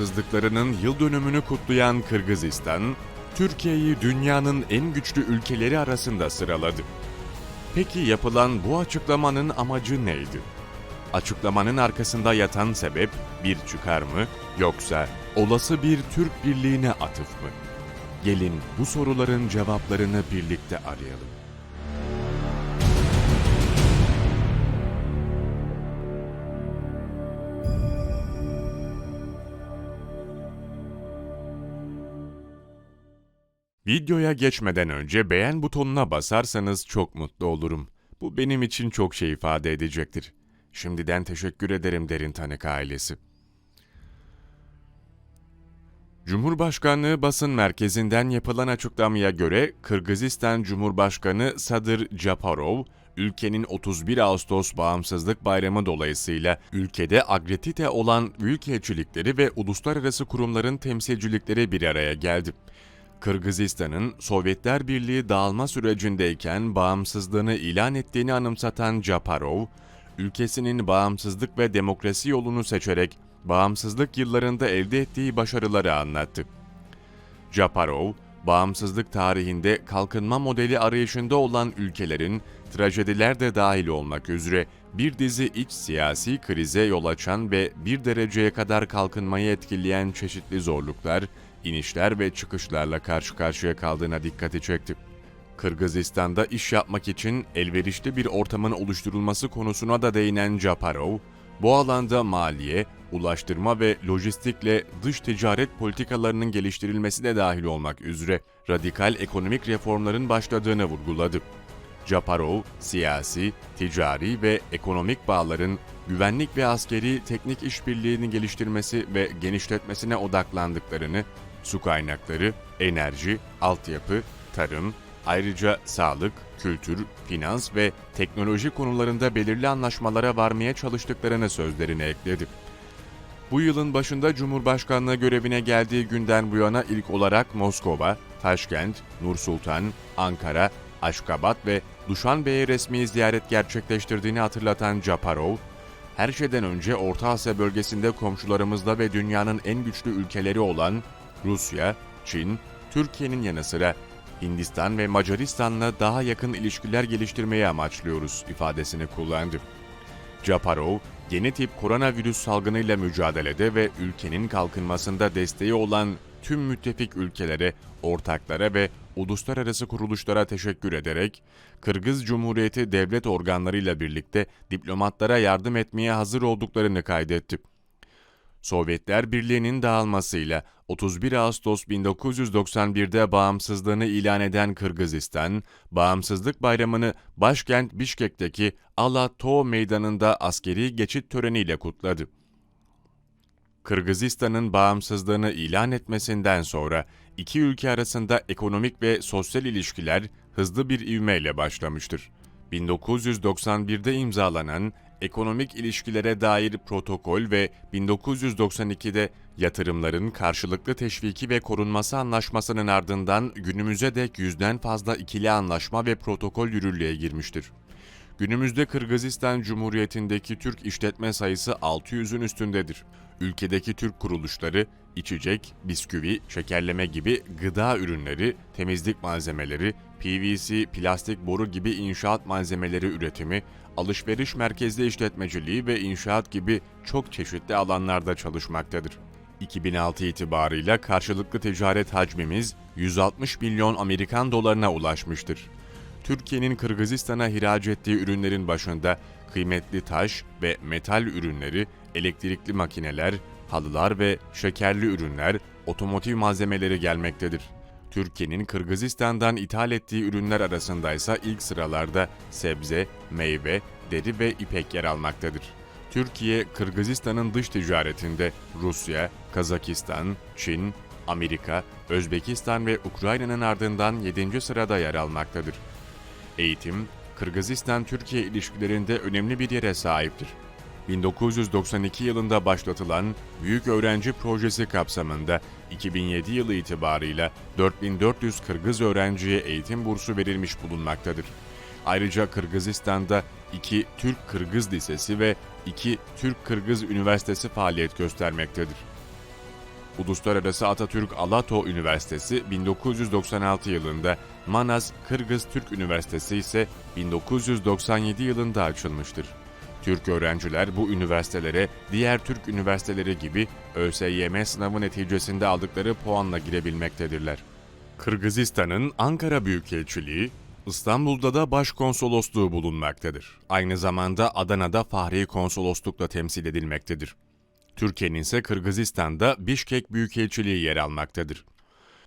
Bağımsızlıklarının yıl dönümünü kutlayan Kırgızistan, Türkiye'yi dünyanın en güçlü ülkeleri arasında sıraladı. Peki yapılan bu açıklamanın amacı neydi? Açıklamanın arkasında yatan sebep bir çıkar mı yoksa olası bir Türk birliğine atıf mı? Gelin bu soruların cevaplarını birlikte arayalım. Videoya geçmeden önce beğen butonuna basarsanız çok mutlu olurum. Bu benim için çok şey ifade edecektir. Şimdiden teşekkür ederim Derin Tanık ailesi. Cumhurbaşkanlığı basın merkezinden yapılan açıklamaya göre Kırgızistan Cumhurbaşkanı Sadır Japarov, ülkenin 31 Ağustos Bağımsızlık Bayramı dolayısıyla ülkede agretite olan büyükelçilikleri ve uluslararası kurumların temsilcilikleri bir araya geldi. Kırgızistan'ın Sovyetler Birliği dağılma sürecindeyken bağımsızlığını ilan ettiğini anımsatan Japarov, ülkesinin bağımsızlık ve demokrasi yolunu seçerek bağımsızlık yıllarında elde ettiği başarıları anlattı. Japarov, bağımsızlık tarihinde kalkınma modeli arayışında olan ülkelerin, trajediler de dahil olmak üzere bir dizi iç siyasi krize yol açan ve bir dereceye kadar kalkınmayı etkileyen çeşitli zorluklar, inişler ve çıkışlarla karşı karşıya kaldığına dikkati çekti. Kırgızistan'da iş yapmak için elverişli bir ortamın oluşturulması konusuna da değinen Japarov, bu alanda maliye, ulaştırma ve lojistikle dış ticaret politikalarının geliştirilmesi de dahil olmak üzere radikal ekonomik reformların başladığını vurguladı. Japarov, siyasi, ticari ve ekonomik bağların güvenlik ve askeri teknik işbirliğini geliştirmesi ve genişletmesine odaklandıklarını, su kaynakları, enerji, altyapı, tarım, ayrıca sağlık, kültür, finans ve teknoloji konularında belirli anlaşmalara varmaya çalıştıklarını sözlerine ekledi. Bu yılın başında Cumhurbaşkanlığı görevine geldiği günden bu yana ilk olarak Moskova, Taşkent, Nur Sultan, Ankara, Aşkabat ve Duşanbe'ye resmi ziyaret gerçekleştirdiğini hatırlatan Japarov, her şeyden önce Orta Asya bölgesinde komşularımızla ve dünyanın en güçlü ülkeleri olan Rusya, Çin, Türkiye'nin yanı sıra Hindistan ve Macaristan'la daha yakın ilişkiler geliştirmeyi amaçlıyoruz ifadesini kullandı. Japarov, yeni tip koronavirüs salgınıyla mücadelede ve ülkenin kalkınmasında desteği olan tüm müttefik ülkelere, ortaklara ve uluslararası kuruluşlara teşekkür ederek, Kırgız Cumhuriyeti devlet organlarıyla birlikte diplomatlara yardım etmeye hazır olduklarını kaydetti. Sovyetler Birliği'nin dağılmasıyla 31 Ağustos 1991'de bağımsızlığını ilan eden Kırgızistan, Bağımsızlık Bayramı'nı başkent Bişkek'teki Ala-Tao Meydanı'nda askeri geçit töreniyle kutladı. Kırgızistan'ın bağımsızlığını ilan etmesinden sonra iki ülke arasında ekonomik ve sosyal ilişkiler hızlı bir ivmeyle başlamıştır. 1991'de imzalanan ekonomik ilişkilere dair protokol ve 1992'de yatırımların karşılıklı teşviki ve korunması anlaşmasının ardından günümüze dek yüzden fazla ikili anlaşma ve protokol yürürlüğe girmiştir. Günümüzde Kırgızistan Cumhuriyeti'ndeki Türk işletme sayısı 600'ün üstündedir. Ülkedeki Türk kuruluşları, içecek, bisküvi, şekerleme gibi gıda ürünleri, temizlik malzemeleri, PVC, plastik boru gibi inşaat malzemeleri üretimi, alışveriş merkezli işletmeciliği ve inşaat gibi çok çeşitli alanlarda çalışmaktadır. 2006 itibarıyla karşılıklı ticaret hacmimiz 160 milyon Amerikan dolarına ulaşmıştır. Türkiye'nin Kırgızistan'a ihraç ettiği ürünlerin başında kıymetli taş ve metal ürünleri, elektrikli makineler, halılar ve şekerli ürünler, otomotiv malzemeleri gelmektedir. Türkiye'nin Kırgızistan'dan ithal ettiği ürünler arasında ise ilk sıralarda sebze, meyve, deri ve ipek yer almaktadır. Türkiye, Kırgızistan'ın dış ticaretinde Rusya, Kazakistan, Çin, Amerika, Özbekistan ve Ukrayna'nın ardından 7. sırada yer almaktadır. Eğitim, Kırgızistan-Türkiye ilişkilerinde önemli bir yere sahiptir. 1992 yılında başlatılan Büyük Öğrenci Projesi kapsamında 2007 yılı itibarıyla 4400 Kırgız öğrenciye eğitim bursu verilmiş bulunmaktadır. Ayrıca Kırgızistan'da 2 Türk-Kırgız Lisesi ve 2 Türk-Kırgız Üniversitesi faaliyet göstermektedir. Uluslararası Atatürk Alato Üniversitesi 1996 yılında, Manas Kırgız Türk Üniversitesi ise 1997 yılında açılmıştır. Türk öğrenciler bu üniversitelere diğer Türk üniversiteleri gibi ÖSYM sınavı neticesinde aldıkları puanla girebilmektedirler. Kırgızistan'ın Ankara Büyükelçiliği, İstanbul'da da başkonsolosluğu bulunmaktadır. Aynı zamanda Adana'da Fahri Konsoloslukla temsil edilmektedir. Türkiye'nin ise Kırgızistan'da Bişkek Büyükelçiliği yer almaktadır.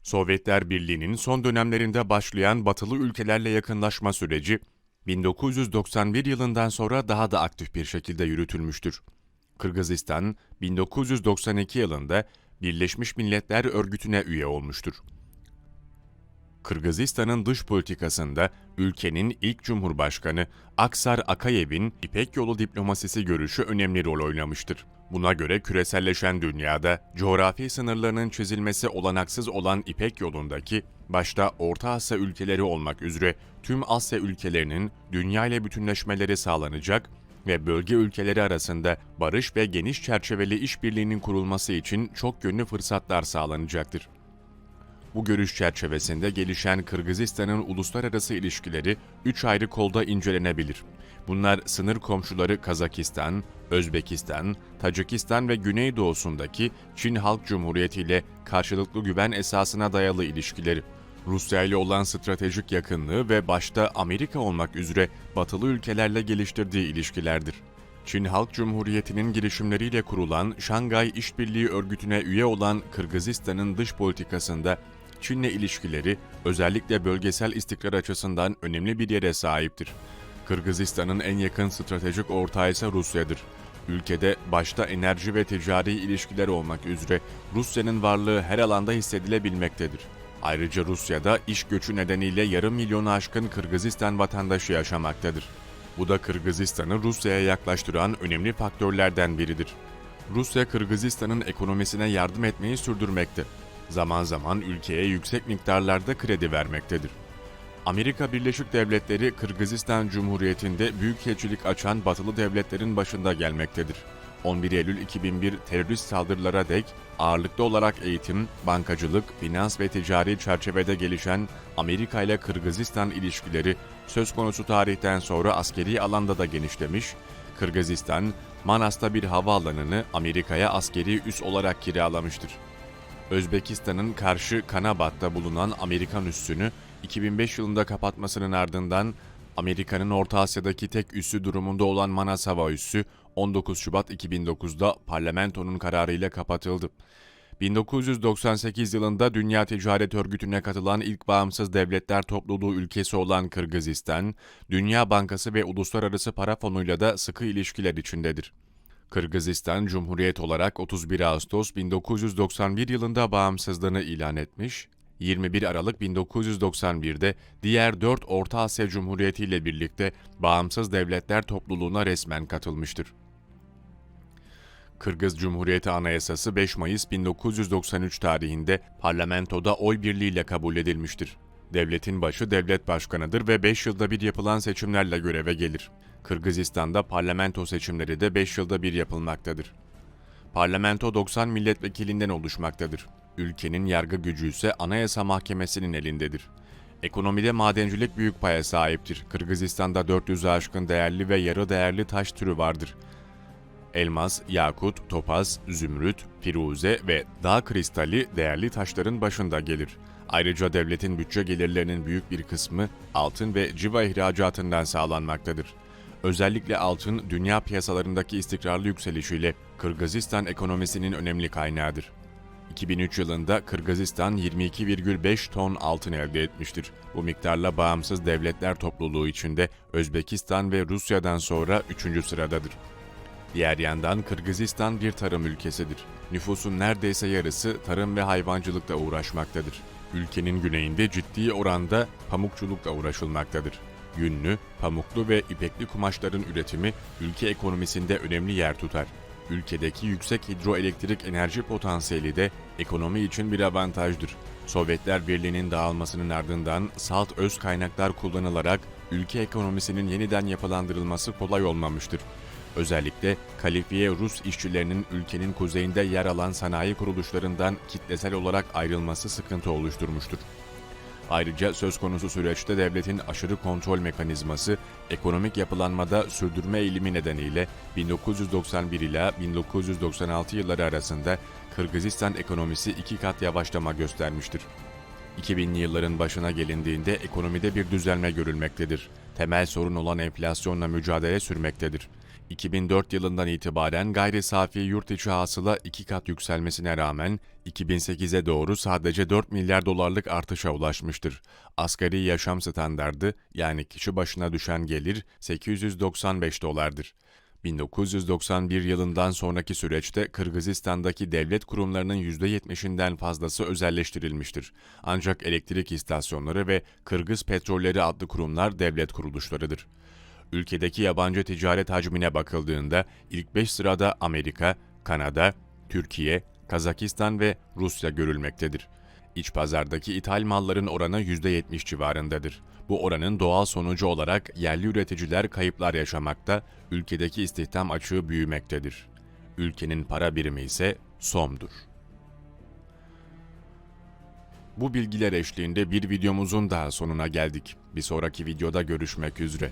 Sovyetler Birliği'nin son dönemlerinde başlayan batılı ülkelerle yakınlaşma süreci, 1991 yılından sonra daha da aktif bir şekilde yürütülmüştür. Kırgızistan, 1992 yılında Birleşmiş Milletler Örgütü'ne üye olmuştur. Kırgızistan'ın dış politikasında ülkenin ilk cumhurbaşkanı Aksar Akayev'in İpek Yolu diplomasisi görüşü önemli rol oynamıştır. Buna göre küreselleşen dünyada coğrafi sınırlarının çizilmesi olanaksız olan İpek Yolu'ndaki başta Orta Asya ülkeleri olmak üzere tüm Asya ülkelerinin dünya ile bütünleşmeleri sağlanacak ve bölge ülkeleri arasında barış ve geniş çerçeveli işbirliğinin kurulması için çok yönlü fırsatlar sağlanacaktır. Bu görüş çerçevesinde gelişen Kırgızistan'ın uluslararası ilişkileri üç ayrı kolda incelenebilir. Bunlar sınır komşuları Kazakistan, Özbekistan, Tacikistan ve Güneydoğusundaki Çin Halk Cumhuriyeti ile karşılıklı güven esasına dayalı ilişkileri, Rusya ile olan stratejik yakınlığı ve başta Amerika olmak üzere batılı ülkelerle geliştirdiği ilişkilerdir. Çin Halk Cumhuriyeti'nin girişimleriyle kurulan Şangay İşbirliği Örgütü'ne üye olan Kırgızistan'ın dış politikasında Çin'le ilişkileri özellikle bölgesel istikrar açısından önemli bir yere sahiptir. Kırgızistan'ın en yakın stratejik ortağı ise Rusya'dır. Ülkede başta enerji ve ticari ilişkiler olmak üzere Rusya'nın varlığı her alanda hissedilebilmektedir. Ayrıca Rusya'da iş göçü nedeniyle yarım milyonu aşkın Kırgızistan vatandaşı yaşamaktadır. Bu da Kırgızistan'ı Rusya'ya yaklaştıran önemli faktörlerden biridir. Rusya, Kırgızistan'ın ekonomisine yardım etmeyi sürdürmekte. Zaman zaman ülkeye yüksek miktarlarda kredi vermektedir. Amerika Birleşik Devletleri Kırgızistan Cumhuriyeti'nde büyükelçilik açan batılı devletlerin başında gelmektedir. 11 Eylül 2001 terörist saldırılara dek ağırlıklı olarak eğitim, bankacılık, finans ve ticari çerçevede gelişen Amerika ile Kırgızistan ilişkileri söz konusu tarihten sonra askeri alanda da genişlemiş, Kırgızistan, Manas'ta bir havaalanını Amerika'ya askeri üs olarak kiralamıştır. Özbekistan'ın karşı Kanabat'ta bulunan Amerikan üssünü 2005 yılında kapatmasının ardından Amerika'nın Orta Asya'daki tek üssü durumunda olan Manas Hava Üssü 19 Şubat 2009'da parlamentonun kararıyla kapatıldı. 1998 yılında Dünya Ticaret Örgütü'ne katılan ilk bağımsız devletler topluluğu ülkesi olan Kırgızistan, Dünya Bankası ve Uluslararası Para Fonu'yla da sıkı ilişkiler içindedir. Kırgızistan Cumhuriyet olarak 31 Ağustos 1991 yılında bağımsızlığını ilan etmiş, 21 Aralık 1991'de diğer 4 Orta Asya Cumhuriyeti ile birlikte Bağımsız Devletler Topluluğu'na resmen katılmıştır. Kırgız Cumhuriyeti Anayasası 5 Mayıs 1993 tarihinde parlamentoda oy birliğiyle kabul edilmiştir. Devletin başı devlet başkanıdır ve 5 yılda bir yapılan seçimlerle göreve gelir. Kırgızistan'da parlamento seçimleri de 5 yılda bir yapılmaktadır. Parlamento 90 milletvekilinden oluşmaktadır. Ülkenin yargı gücü ise Anayasa Mahkemesi'nin elindedir. Ekonomide madencilik büyük paya sahiptir. Kırgızistan'da 400'e aşkın değerli ve yarı değerli taş türü vardır. Elmas, yakut, topaz, zümrüt, firuze ve dağ kristali değerli taşların başında gelir. Ayrıca devletin bütçe gelirlerinin büyük bir kısmı altın ve civa ihracatından sağlanmaktadır. Özellikle altın, dünya piyasalarındaki istikrarlı yükselişiyle Kırgızistan ekonomisinin önemli kaynağıdır. 2003 yılında Kırgızistan 22,5 ton altın elde etmiştir. Bu miktarla bağımsız devletler topluluğu içinde Özbekistan ve Rusya'dan sonra 3. sıradadır. Diğer yandan Kırgızistan bir tarım ülkesidir. Nüfusun neredeyse yarısı tarım ve hayvancılıkla uğraşmaktadır. Ülkenin güneyinde ciddi oranda pamukçulukla uğraşılmaktadır. Yünlü, pamuklu ve ipekli kumaşların üretimi ülke ekonomisinde önemli yer tutar. Ülkedeki yüksek hidroelektrik enerji potansiyeli de ekonomi için bir avantajdır. Sovyetler Birliği'nin dağılmasının ardından salt öz kaynaklar kullanılarak ülke ekonomisinin yeniden yapılandırılması kolay olmamıştır. Özellikle kalifiye Rus işçilerinin ülkenin kuzeyinde yer alan sanayi kuruluşlarından kitlesel olarak ayrılması sıkıntı oluşturmuştur. Ayrıca söz konusu süreçte devletin aşırı kontrol mekanizması ekonomik yapılanmada sürdürme eğilimi nedeniyle 1991 ila 1996 yılları arasında Kırgızistan ekonomisi iki kat yavaşlama göstermiştir. 2000'li yılların başına gelindiğinde ekonomide bir düzelme görülmektedir. Temel sorun olan enflasyonla mücadele sürmektedir. 2004 yılından itibaren gayri safi yurt içi hasıla iki kat yükselmesine rağmen 2008'e doğru sadece 4 milyar dolarlık artışa ulaşmıştır. Asgari yaşam standardı yani kişi başına düşen gelir 895 dolardır. 1991 yılından sonraki süreçte Kırgızistan'daki devlet kurumlarının %70'inden fazlası özelleştirilmiştir. Ancak elektrik istasyonları ve Kırgız Petrolleri adlı kurumlar devlet kuruluşlarıdır. Ülkedeki yabancı ticaret hacmine bakıldığında ilk 5 sırada Amerika, Kanada, Türkiye, Kazakistan ve Rusya görülmektedir. İç pazardaki ithal malların oranı %70 civarındadır. Bu oranın doğal sonucu olarak yerli üreticiler kayıplar yaşamakta, ülkedeki istihdam açığı büyümektedir. Ülkenin para birimi ise SOM'dur. Bu bilgiler eşliğinde bir videomuzun daha sonuna geldik. Bir sonraki videoda görüşmek üzere.